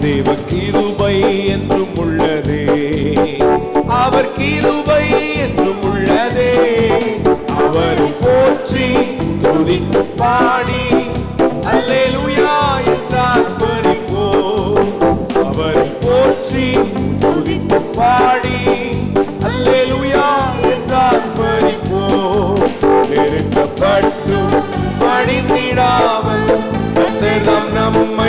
தேவ கிருபை என்றும் உள்ளதே. அவர் கிருபை என்றும் உள்ளதே. அவர் போற்றி துதித்து பாடி அல்லேலுயா என்றார் பறிப்போ அவர் போற்றி துதித்து பாடி அல்லேலுயா என்றார் பறிப்போ நெருக்கப்பட்டு பணிந்திடாமல் நம்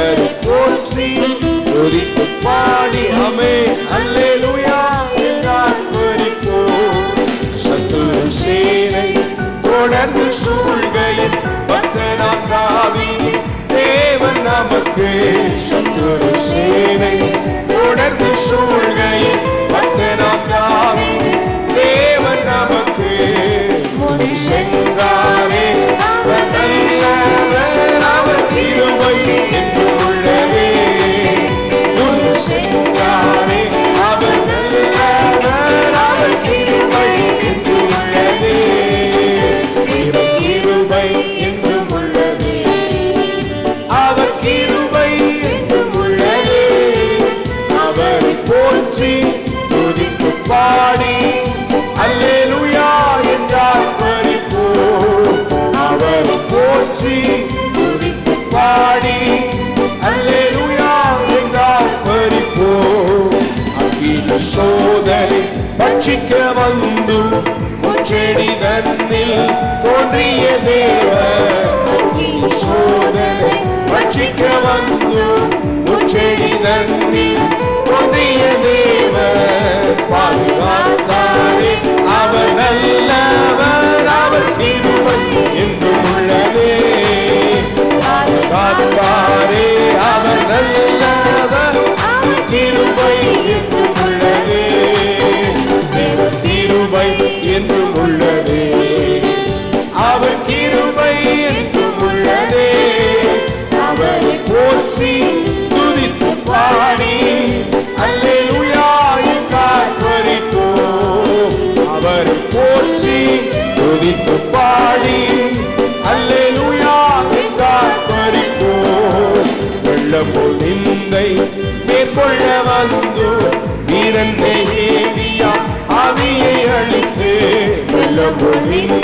அவர் போற்றி துதித்து பாடி அமே அல்லேலூயா என்றால் துதிப்போம் சத்துரு சேனை தொடர்ந்து சூழ்கையில் பக்தனாம் தாவி தேவன் நமக்கு. சத்துரு சேனை தொடர்ந்து சூழ் சோதனை ரட்சிக்க வந்து முச்செடி தன்னில் தோன்றிய தேவ சோதனை ரட்சிக்க வந்து முச்செடி தன்னில் தோன்றிய தேவ பாதுகாத்தாரே அவனல்ல தன்னை ஏவியா ஆவியை நல்ல பொருளின்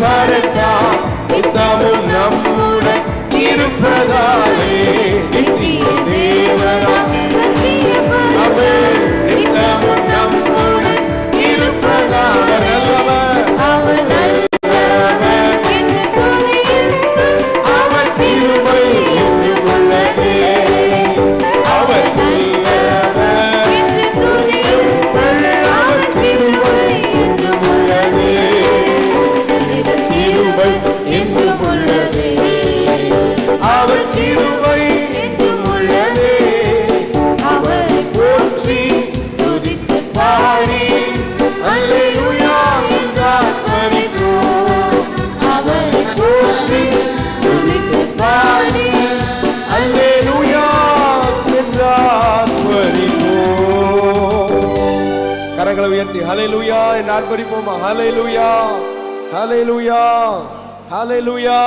Parece. கரங்களை உயர்த்தி. ஹலை லூயா என் ஆட்பரிப்போமா ஹலை லூயா ஹலை லூயா ஹலை லூயா